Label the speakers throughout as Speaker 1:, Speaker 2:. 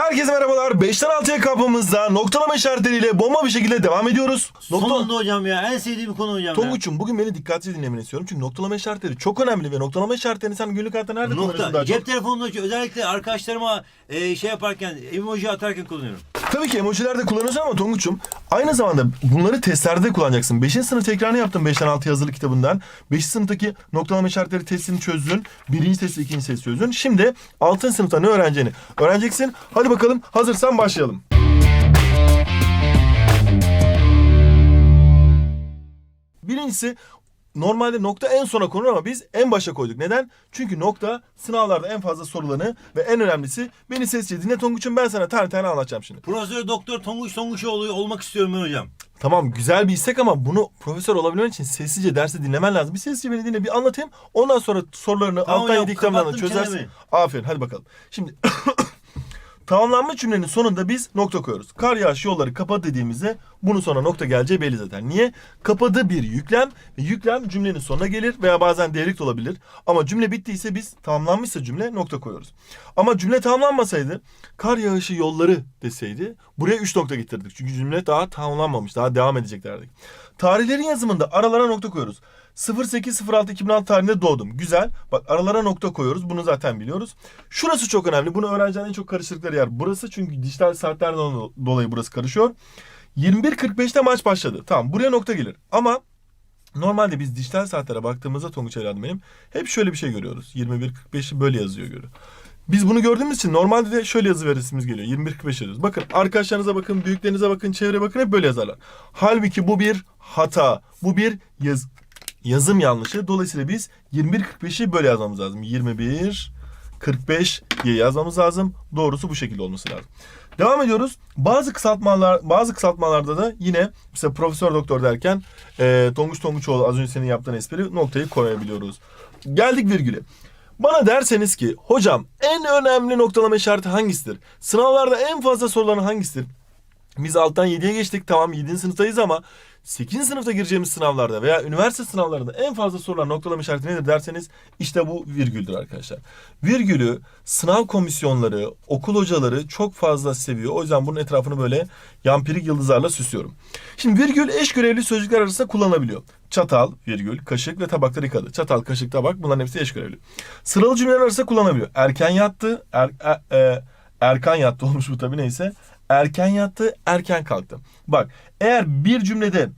Speaker 1: Herkese merhabalar. 5'ten 6'ya kapımızda noktalama işaretleriyle bomba bir şekilde devam ediyoruz. Nokta...
Speaker 2: Sonunda hocam ya en sevdiğim konu hocam.
Speaker 1: Tonguç'um bugün beni dikkatli dinlemeni istiyorum. Çünkü noktalama işaretleri çok önemli ve noktalama işaretlerini sen günlük hayatta nerede kullanırsın daha
Speaker 2: Nokta.
Speaker 1: çok?
Speaker 2: Cep telefonunda özellikle arkadaşlarıma e, şey yaparken emoji atarken kullanıyorum.
Speaker 1: Tabii ki emojiler de kullanıyorsun ama Tonguç'um aynı zamanda bunları testlerde de kullanacaksın. 5. sınıf tekrarını yaptın 5'ten 6 yazılı kitabından. 5. sınıftaki noktalama işaretleri testini çözdün. Birinci testi, ikinci testi çözdün. Şimdi 6. sınıfta ne öğreneceğini öğreneceksin. Hadi bakalım hazırsan başlayalım. Birincisi normalde nokta en sona konur ama biz en başa koyduk. Neden? Çünkü nokta sınavlarda en fazla sorulanı ve en önemlisi beni sesçi dinle Tonguç'um ben sana tane tane anlatacağım şimdi.
Speaker 2: Profesör Doktor Tonguç Tonguçoğlu olmak istiyorum ben hocam.
Speaker 1: Tamam güzel bir istek ama bunu profesör olabilmen için sessizce dersi dinlemen lazım. Bir sessizce beni dinle bir anlatayım. Ondan sonra sorularını
Speaker 2: Tamam
Speaker 1: alttan
Speaker 2: hocam,
Speaker 1: yedi kitaplarla
Speaker 2: kapattım
Speaker 1: çözersin.
Speaker 2: çenemi.
Speaker 1: Aferin hadi bakalım. Şimdi tamamlanma cümlenin sonunda biz nokta koyuyoruz. Kar yağış yolları kapadı dediğimizde bunun sonra nokta geleceği belli zaten. Niye? Kapadı bir yüklem ve yüklem cümlenin sonuna gelir veya bazen devrik de olabilir. Ama cümle bittiyse biz tamamlanmışsa cümle nokta koyuyoruz. Ama cümle tamamlanmasaydı kar yağışı yolları deseydi buraya 3 nokta getirdik. Çünkü cümle daha tamamlanmamış. Daha devam edecek derdik. Tarihlerin yazımında aralara nokta koyuyoruz. 08.06.2006 tarihinde doğdum. Güzel. Bak aralara nokta koyuyoruz. Bunu zaten biliyoruz. Şurası çok önemli. Bunu öğrencilerin en çok karıştırdıkları yer. Burası çünkü dijital saatlerden dolayı burası karışıyor. 21.45'te maç başladı. Tamam buraya nokta gelir. Ama normalde biz dijital saatlere baktığımızda Tonguç evladım benim hep şöyle bir şey görüyoruz. 21.45'i böyle yazıyor görüyor. Biz bunu gördüğümüz için normalde de şöyle yazı verisimiz geliyor. 21.45 yazıyoruz. Bakın arkadaşlarınıza bakın, büyüklerinize bakın, çevreye bakın hep böyle yazarlar. Halbuki bu bir hata. Bu bir yaz yazım yanlışı. Dolayısıyla biz 21.45'i böyle yazmamız lazım. 21 45 diye yazmamız lazım. Doğrusu bu şekilde olması lazım. Devam ediyoruz. Bazı kısaltmalar bazı kısaltmalarda da yine mesela profesör doktor derken e, Tonguç Tonguçoğlu az önce senin yaptığın espri noktayı koyabiliyoruz. Geldik virgüle. Bana derseniz ki hocam en önemli noktalama işareti hangisidir? Sınavlarda en fazla sorulan hangisidir? Biz alttan 7'ye geçtik tamam 7. sınıftayız ama 8. sınıfta gireceğimiz sınavlarda veya üniversite sınavlarında en fazla sorulan noktalama işareti nedir derseniz işte bu virgüldür arkadaşlar. Virgülü sınav komisyonları, okul hocaları çok fazla seviyor. O yüzden bunun etrafını böyle yampirik yıldızlarla süslüyorum. Şimdi virgül eş görevli sözcükler arasında kullanılabiliyor. Çatal, virgül, kaşık ve tabakları yıkadı. Çatal, kaşık, tabak bunların hepsi eş görevli. Sıralı cümleler arasında kullanılabiliyor. Erken yattı, er, e, e, erken yattı olmuş bu tabii neyse. Erken yattı, erken kalktı. Bak eğer bir cümlede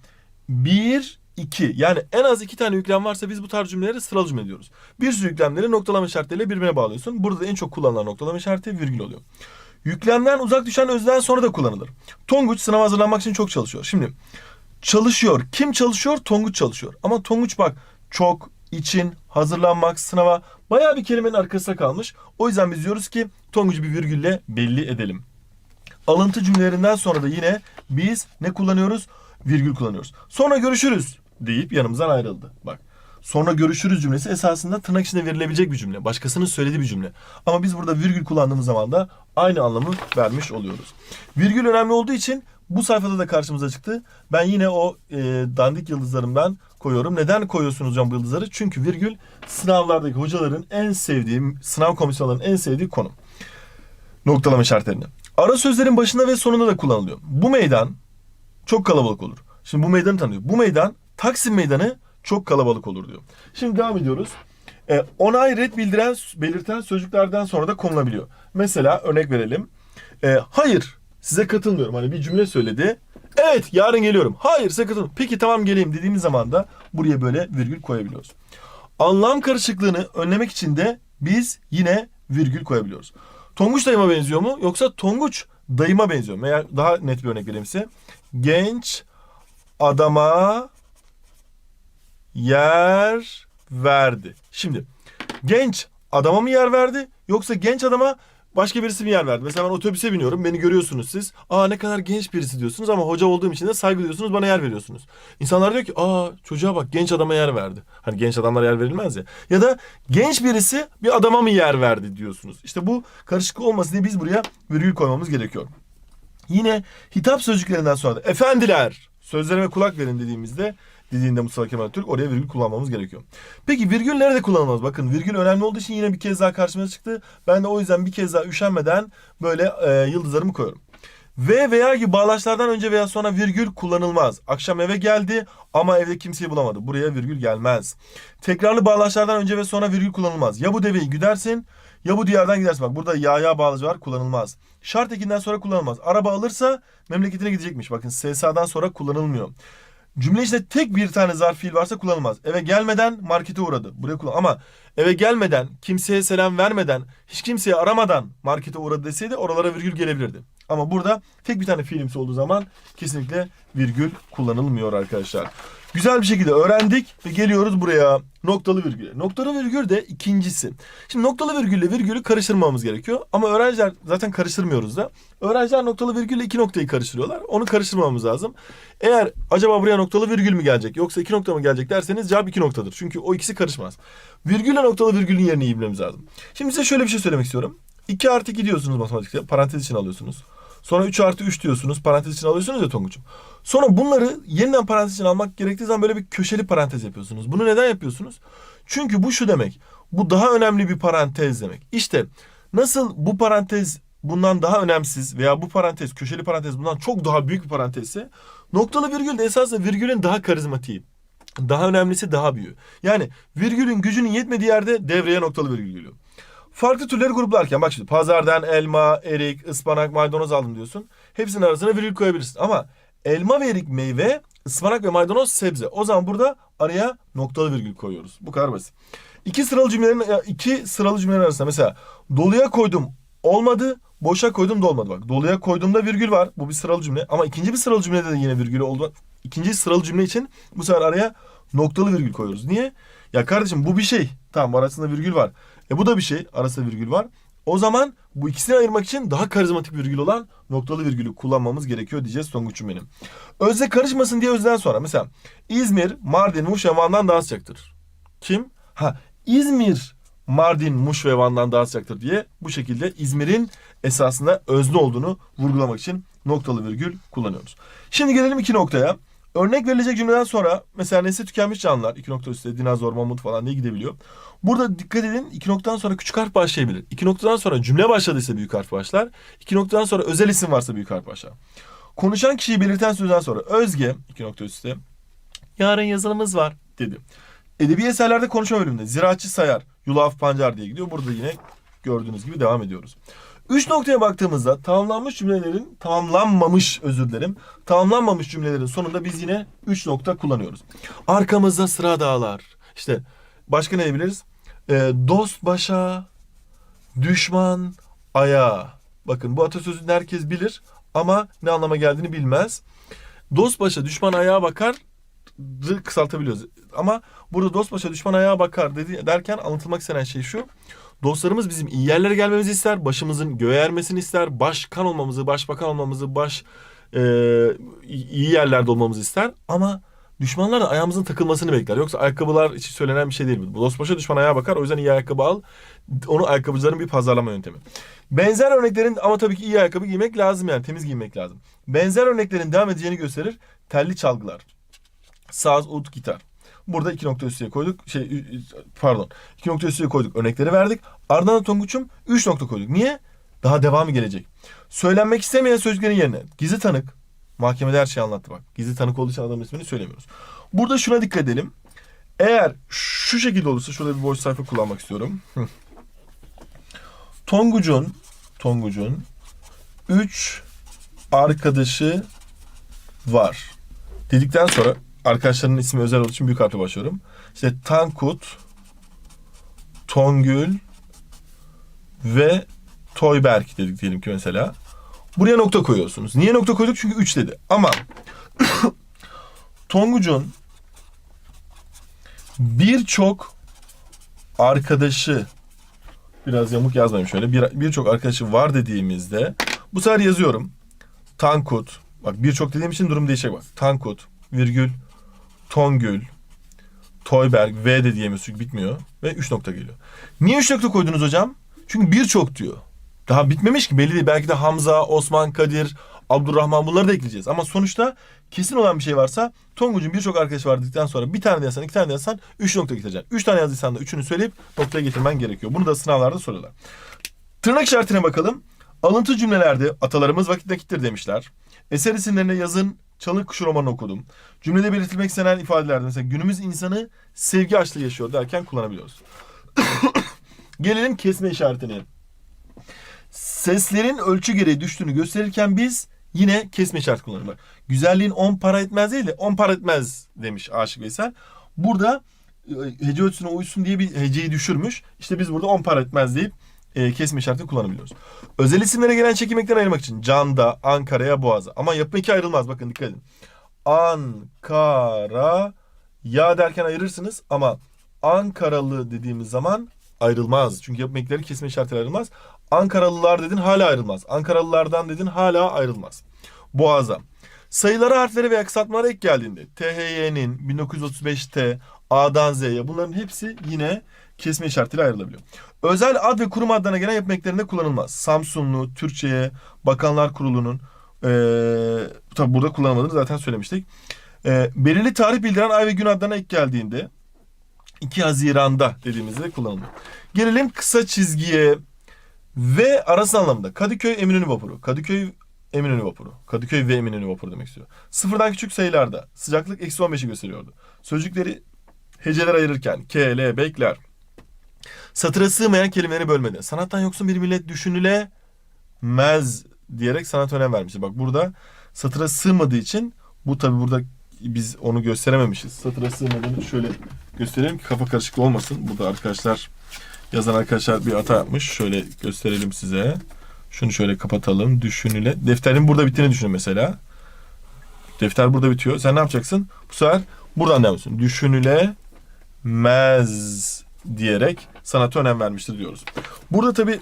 Speaker 1: bir, iki yani en az iki tane yüklem varsa biz bu tarz cümleleri sıralı cümle diyoruz. Bir sürü yüklemleri noktalama işaretleriyle birbirine bağlıyorsun. Burada da en çok kullanılan noktalama işareti virgül oluyor. Yüklemden uzak düşen özden sonra da kullanılır. Tonguç sınava hazırlanmak için çok çalışıyor. Şimdi çalışıyor. Kim çalışıyor? Tonguç çalışıyor. Ama Tonguç bak çok, için, hazırlanmak, sınava bayağı bir kelimenin arkasında kalmış. O yüzden biz diyoruz ki Tonguç'u bir virgülle belli edelim. Alıntı cümlelerinden sonra da yine biz ne kullanıyoruz? Virgül kullanıyoruz. Sonra görüşürüz deyip yanımızdan ayrıldı. Bak. Sonra görüşürüz cümlesi esasında tırnak içinde verilebilecek bir cümle. Başkasının söylediği bir cümle. Ama biz burada virgül kullandığımız zaman da aynı anlamı vermiş oluyoruz. Virgül önemli olduğu için bu sayfada da karşımıza çıktı. Ben yine o e, dandik yıldızlarımdan koyuyorum. Neden koyuyorsunuz hocam bu yıldızları? Çünkü virgül sınavlardaki hocaların en sevdiği, sınav komisyonlarının en sevdiği konu. Noktalama işaretlerini. Ara sözlerin başında ve sonunda da kullanılıyor. Bu meydan çok kalabalık olur. Şimdi bu meydanı tanıyor. Bu meydan Taksim Meydanı çok kalabalık olur diyor. Şimdi devam ediyoruz. E, onay red bildiren belirten sözcüklerden sonra da konulabiliyor. Mesela örnek verelim. E, hayır size katılmıyorum. Hani bir cümle söyledi. Evet yarın geliyorum. Hayır size katılmıyorum. Peki tamam geleyim dediğimiz zaman da buraya böyle virgül koyabiliyoruz. Anlam karışıklığını önlemek için de biz yine virgül koyabiliyoruz. Tonguç dayıma benziyor mu? Yoksa Tonguç dayıma benziyor mu? Veya daha net bir örnek vereyim size. Genç adama yer verdi. Şimdi genç adama mı yer verdi yoksa genç adama başka birisi mi yer verdi? Mesela ben otobüse biniyorum beni görüyorsunuz siz. Aa ne kadar genç birisi diyorsunuz ama hoca olduğum için de saygı duyuyorsunuz bana yer veriyorsunuz. İnsanlar diyor ki aa çocuğa bak genç adama yer verdi. Hani genç adamlara yer verilmez ya. Ya da genç birisi bir adama mı yer verdi diyorsunuz. İşte bu karışıklık olmasın diye biz buraya virgül koymamız gerekiyor. Yine hitap sözcüklerinden sonra da efendiler sözlerime kulak verin dediğimizde dediğinde Mustafa Kemal Türk oraya virgül kullanmamız gerekiyor. Peki virgül nerede kullanılmaz? Bakın virgül önemli olduğu için yine bir kez daha karşıma çıktı. Ben de o yüzden bir kez daha üşenmeden böyle e, yıldızlarımı koyuyorum. Ve veya gibi bağlaçlardan önce veya sonra virgül kullanılmaz. Akşam eve geldi ama evde kimseyi bulamadı. Buraya virgül gelmez. Tekrarlı bağlaçlardan önce ve sonra virgül kullanılmaz. Ya bu deveyi güdersin ya bu diyardan gidersin. Bak burada ya ya bağlacı var kullanılmaz. Şart ekinden sonra kullanılmaz. Araba alırsa memleketine gidecekmiş. Bakın SSA'dan sonra kullanılmıyor. Cümle içinde tek bir tane zarf fiil varsa kullanılmaz. Eve gelmeden markete uğradı. Buraya kullan. Ama eve gelmeden, kimseye selam vermeden, hiç kimseye aramadan markete uğradı deseydi oralara virgül gelebilirdi. Ama burada tek bir tane fiilimsi olduğu zaman kesinlikle virgül kullanılmıyor arkadaşlar. Güzel bir şekilde öğrendik ve geliyoruz buraya noktalı virgüle. Noktalı virgül de ikincisi. Şimdi noktalı virgülle virgülü karıştırmamamız gerekiyor. Ama öğrenciler zaten karıştırmıyoruz da. Öğrenciler noktalı virgülle iki noktayı karıştırıyorlar. Onu karıştırmamamız lazım. Eğer acaba buraya noktalı virgül mü gelecek yoksa iki nokta mı gelecek derseniz cevap iki noktadır. Çünkü o ikisi karışmaz. Virgülle noktalı virgülün yerini iyi bilmemiz lazım. Şimdi size şöyle bir şey söylemek istiyorum. 2 artı 2 diyorsunuz matematikte. Parantez için alıyorsunuz. Sonra 3 artı 3 diyorsunuz. Parantez için alıyorsunuz ya Tonguç'um. Sonra bunları yeniden parantez için almak gerektiği zaman böyle bir köşeli parantez yapıyorsunuz. Bunu neden yapıyorsunuz? Çünkü bu şu demek. Bu daha önemli bir parantez demek. İşte nasıl bu parantez bundan daha önemsiz veya bu parantez köşeli parantez bundan çok daha büyük bir parantezse noktalı virgül de esasında virgülün daha karizmatiği. Daha önemlisi daha büyüğü. Yani virgülün gücünün yetmediği yerde devreye noktalı virgül geliyor. Farklı türleri gruplarken bak şimdi pazardan elma, erik, ıspanak, maydanoz aldım diyorsun. Hepsinin arasına virgül koyabilirsin. Ama elma ve erik meyve, ıspanak ve maydanoz sebze. O zaman burada araya noktalı virgül koyuyoruz. Bu kadar basit. İki sıralı cümlelerin iki sıralı cümlelerin arasında mesela doluya koydum olmadı, boşa koydum da olmadı. Bak doluya koyduğumda virgül var. Bu bir sıralı cümle. Ama ikinci bir sıralı cümlede de yine virgül oldu. İkinci sıralı cümle için bu sefer araya noktalı virgül koyuyoruz. Niye? Ya kardeşim bu bir şey. Tamam arasında virgül var. E bu da bir şey. Arasında virgül var. O zaman bu ikisini ayırmak için daha karizmatik virgül olan noktalı virgülü kullanmamız gerekiyor diyeceğiz Tonguç'um benim. Özde karışmasın diye özden sonra mesela İzmir, Mardin, Muş ve Van'dan daha sıcaktır. Kim? Ha İzmir, Mardin, Muş ve Van'dan daha sıcaktır diye bu şekilde İzmir'in esasında özne olduğunu vurgulamak için noktalı virgül kullanıyoruz. Şimdi gelelim iki noktaya. Örnek verilecek cümleden sonra mesela nesli tükenmiş canlılar iki nokta üstte dinozor, mamut falan diye gidebiliyor. Burada dikkat edin iki noktadan sonra küçük harf başlayabilir. İki noktadan sonra cümle başladıysa büyük harf başlar. İki noktadan sonra özel isim varsa büyük harf başlar. Konuşan kişiyi belirten sözden sonra Özge iki nokta üstte yarın yazılımız var dedi. Edebi eserlerde konuşma bölümünde ziraatçı sayar, yulaf pancar diye gidiyor. Burada yine gördüğünüz gibi devam ediyoruz. Üç noktaya baktığımızda tamamlanmış cümlelerin, tamamlanmamış özür dilerim, tamamlanmamış cümlelerin sonunda biz yine üç nokta kullanıyoruz. Arkamızda sıra dağlar. İşte başka ne diyebiliriz? Ee, dost başa, düşman ayağa. Bakın bu atasözünü herkes bilir ama ne anlama geldiğini bilmez. Dost başa, düşman ayağa bakar kısaltabiliyoruz. Ama burada dost başa düşman ayağa bakar dedi, derken anlatılmak istenen şey şu. Dostlarımız bizim iyi yerlere gelmemizi ister. Başımızın göğe ermesini ister. Başkan olmamızı, başbakan olmamızı, baş e, iyi yerlerde olmamızı ister. Ama düşmanlar da ayağımızın takılmasını bekler. Yoksa ayakkabılar için söylenen bir şey değil bu. Dost başa düşman ayağa bakar. O yüzden iyi ayakkabı al. Onu ayakkabıcıların bir pazarlama yöntemi. Benzer örneklerin ama tabii ki iyi ayakkabı giymek lazım yani. Temiz giymek lazım. Benzer örneklerin devam edeceğini gösterir. Telli çalgılar. Saz, ut, gitar. Burada iki nokta üstüne koyduk. Şey pardon. iki nokta üstüne koyduk. Örnekleri verdik. Ardından da Tonguç'um üç nokta koyduk. Niye? Daha devamı gelecek. Söylenmek istemeyen sözcüklerin yerine gizli tanık. Mahkemede her şeyi anlattı bak. Gizli tanık olduğu için adamın ismini söylemiyoruz. Burada şuna dikkat edelim. Eğer şu şekilde olursa şurada bir boş sayfa kullanmak istiyorum. Tonguç'un Tonguç'un üç arkadaşı var. Dedikten sonra arkadaşlarının ismi özel olduğu için büyük harfle başlıyorum. İşte Tankut, Tongül ve Toyberk dedik diyelim ki mesela. Buraya nokta koyuyorsunuz. Niye nokta koyduk? Çünkü 3 dedi. Ama Tonguç'un birçok arkadaşı biraz yamuk yazmayayım şöyle. Bir birçok arkadaşı var dediğimizde bu sefer yazıyorum. Tankut. Bak birçok dediğim için durum değişecek bak. Tankut virgül Tongül, Toyberg, V de diyemiyoruz bitmiyor. Ve 3 nokta geliyor. Niye 3 nokta koydunuz hocam? Çünkü birçok diyor. Daha bitmemiş ki belli değil. Belki de Hamza, Osman, Kadir, Abdurrahman bunları da ekleyeceğiz. Ama sonuçta kesin olan bir şey varsa Tonguç'un birçok arkadaşı var dedikten sonra bir tane de yazsan iki tane de yazsan üç nokta getireceksin. Üç tane yazdıysan da üçünü söyleyip noktaya getirmen gerekiyor. Bunu da sınavlarda soruyorlar. Tırnak işaretine bakalım. Alıntı cümlelerde atalarımız vakit nakittir demişler. Eser isimlerine yazın Çalık Kuşu romanını okudum. Cümlede belirtilmek istenen ifadelerde mesela günümüz insanı sevgi açlığı yaşıyor derken kullanabiliyoruz. Gelelim kesme işaretine. Seslerin ölçü gereği düştüğünü gösterirken biz yine kesme işareti kullanıyoruz. Bak, güzelliğin 10 para etmez değil de 10 para etmez demiş Aşık Veysel. Burada e, hece ölçüsüne uysun diye bir heceyi düşürmüş. İşte biz burada 10 para etmez deyip e, kesme işaretini kullanabiliyoruz. Özel isimlere gelen çekimekten ayırmak için Can'da, Ankara'ya, Boğaz'a. Ama yapım eki ayrılmaz bakın dikkat edin. Ankara ya derken ayırırsınız ama Ankaralı dediğimiz zaman ayrılmaz. Çünkü yapım ekleri kesme işareti ayrılmaz. Ankaralılar dedin hala ayrılmaz. Ankaralılardan dedin hala ayrılmaz. Boğaza. Sayılara, harflere veya kısaltmalara ek geldiğinde THY'nin 1935T, A'dan Z'ye bunların hepsi yine kesme işaretiyle ayrılabiliyor. Özel ad ve kurum adlarına gelen yapım eklerinde kullanılmaz. Samsunlu, Türkçe'ye, Bakanlar Kurulu'nun eee tabi burada kullanılmadığını zaten söylemiştik. Eee, belirli tarih bildiren ay ve gün adlarına ek geldiğinde 2 Haziran'da dediğimizde kullanılıyor. Gelelim kısa çizgiye ve arası anlamında. Kadıköy Eminönü Vapuru. Kadıköy Eminönü Vapuru. Kadıköy ve Eminönü Vapuru demek istiyor. Sıfırdan küçük sayılarda sıcaklık eksi 15'i gösteriyordu. Sözcükleri heceler ayırırken K, L, bekler. Satıra sığmayan kelimeleri bölmede. Sanattan yoksun bir millet düşünülemez diyerek sanat önem vermiştir. Bak burada satıra sığmadığı için bu tabi burada biz onu gösterememişiz. Satıra sığmadığını şöyle gösterelim ki kafa karışıklığı olmasın. Burada arkadaşlar yazan arkadaşlar bir hata yapmış. Şöyle gösterelim size. Şunu şöyle kapatalım. Düşünüle. Defterin burada bittiğini düşünün mesela. Defter burada bitiyor. Sen ne yapacaksın? Bu sefer buradan devam ediyorsun. Düşünülemez diyerek sanata önem vermiştir diyoruz. Burada tabi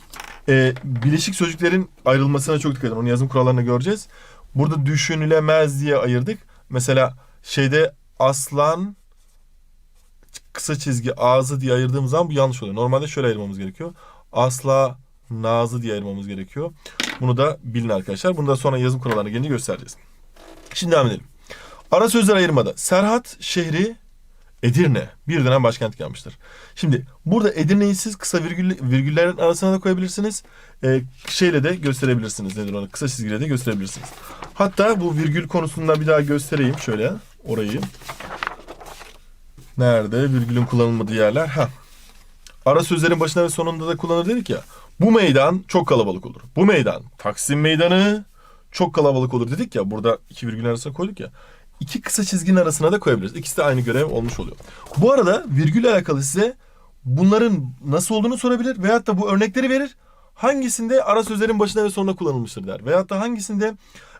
Speaker 1: e, bileşik sözcüklerin ayrılmasına çok dikkat edin. Onu yazım kurallarını göreceğiz. Burada düşünülemez diye ayırdık. Mesela şeyde aslan kısa çizgi ağzı diye ayırdığımız zaman bu yanlış oluyor. Normalde şöyle ayırmamız gerekiyor. Asla nazı diye ayırmamız gerekiyor. Bunu da bilin arkadaşlar. Bunu da sonra yazım kurallarına gelince göstereceğiz. Şimdi devam edelim. Ara sözler ayırmada. Serhat şehri Edirne bir dönem başkent yapmıştır. Şimdi burada Edirne'yi siz kısa virgül, virgüllerin arasına da koyabilirsiniz. Ee, şeyle de gösterebilirsiniz. Nedir onu? Kısa çizgiyle de gösterebilirsiniz. Hatta bu virgül konusunda bir daha göstereyim şöyle orayı. Nerede? Virgülün kullanılmadığı yerler. Ha. Ara sözlerin başına ve sonunda da kullanır dedik ya. Bu meydan çok kalabalık olur. Bu meydan Taksim Meydanı çok kalabalık olur dedik ya. Burada iki virgül arasına koyduk ya. İki kısa çizginin arasına da koyabiliriz. İkisi de aynı görev olmuş oluyor. Bu arada virgülle alakalı size bunların nasıl olduğunu sorabilir veyahut da bu örnekleri verir. Hangisinde ara sözlerin başına ve sonuna kullanılmıştır der. Veyahut da hangisinde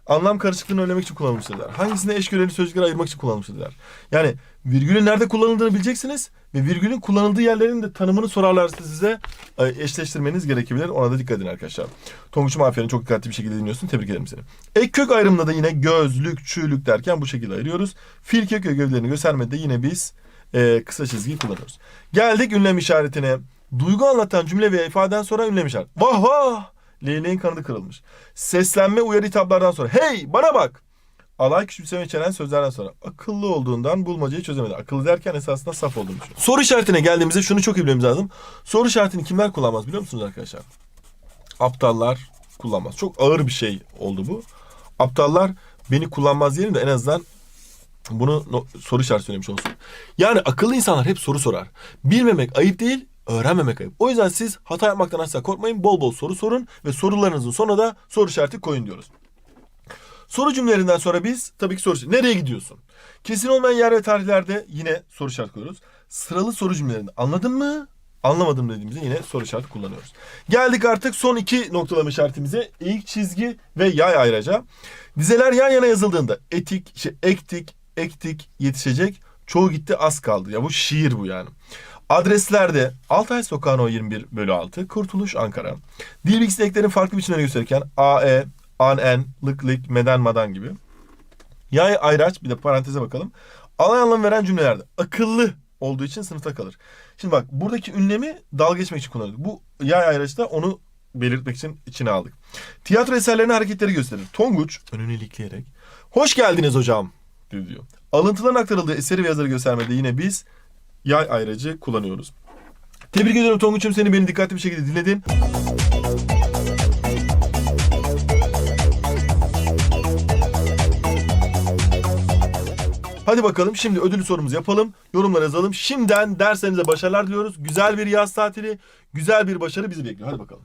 Speaker 1: anlam karışıklığını önlemek için kullanılmıştır der. Hangisinde eş görevli sözcükleri ayırmak için kullanılmıştır der. Yani virgülün nerede kullanıldığını bileceksiniz ve virgülün kullanıldığı yerlerin de tanımını sorarlarsa size e, eşleştirmeniz gerekebilir. Ona da dikkat edin arkadaşlar. Tonguç'um aferin çok dikkatli bir şekilde dinliyorsun. Tebrik ederim seni. Ek kök ayrımında da yine gözlük, çüğlük derken bu şekilde ayırıyoruz. Fiil kök ögevlerini göstermede yine biz e, kısa çizgiyi kullanıyoruz. Geldik ünlem işaretine. Duygu anlatan cümle veya ifadeden sonra ünlem işaret. Vah vah! Leyleğin kanadı kırılmış. Seslenme uyarı hitaplardan sonra. Hey bana bak! Alay küçümseme içeren sözlerden sonra. Akıllı olduğundan bulmacayı çözemedi. Akıllı derken esasında saf olduğunu düşünüyor. Soru işaretine geldiğimizde şunu çok iyi bilmemiz lazım. Soru işaretini kimler kullanmaz biliyor musunuz arkadaşlar? Aptallar kullanmaz. Çok ağır bir şey oldu bu. Aptallar beni kullanmaz diyelim de en azından bunu no- soru işareti söylemiş olsun. Yani akıllı insanlar hep soru sorar. Bilmemek ayıp değil, öğrenmemek ayıp. O yüzden siz hata yapmaktan asla korkmayın. Bol bol soru sorun ve sorularınızın sonuna da soru işareti koyun diyoruz. Soru cümlelerinden sonra biz tabii ki soru. Nereye gidiyorsun? Kesin olmayan yer ve tarihlerde yine soru işareti koyuyoruz. Sıralı soru cümlelerinde anladın mı? Anlamadım dediğimizde yine soru işareti kullanıyoruz. Geldik artık son iki noktalama işaretimize. İlk çizgi ve yay ayrıca. Dizeler yan yana yazıldığında etik, şey, ektik, ektik, yetişecek. Çoğu gitti az kaldı. Ya bu şiir bu yani. Adreslerde Altay Sokağı'nın o 21 bölü 6, Kurtuluş Ankara. Dil bilgisi eklerin farklı biçimlerini gösterirken AE, an en, lık lik, meden madan gibi. Yay ayraç bir de paranteze bakalım. Alay anlam veren cümlelerde akıllı olduğu için sınıfta kalır. Şimdi bak buradaki ünlemi dalga geçmek için kullanılır. Bu yay ayraçta onu belirtmek için içine aldık. Tiyatro eserlerine hareketleri gösterir. Tonguç önünü ilikleyerek hoş geldiniz hocam diyor. Alıntıların aktarıldığı eseri ve yazarı göstermede yine biz yay ayracı kullanıyoruz. Tebrik ediyorum Tonguç'um seni beni dikkatli bir şekilde dinledin. Hadi bakalım şimdi ödül sorumuzu yapalım. Yorumlara yazalım. Şimdiden derslerinize başarılar diliyoruz. Güzel bir yaz tatili, güzel bir başarı bizi bekliyor. Hadi bakalım.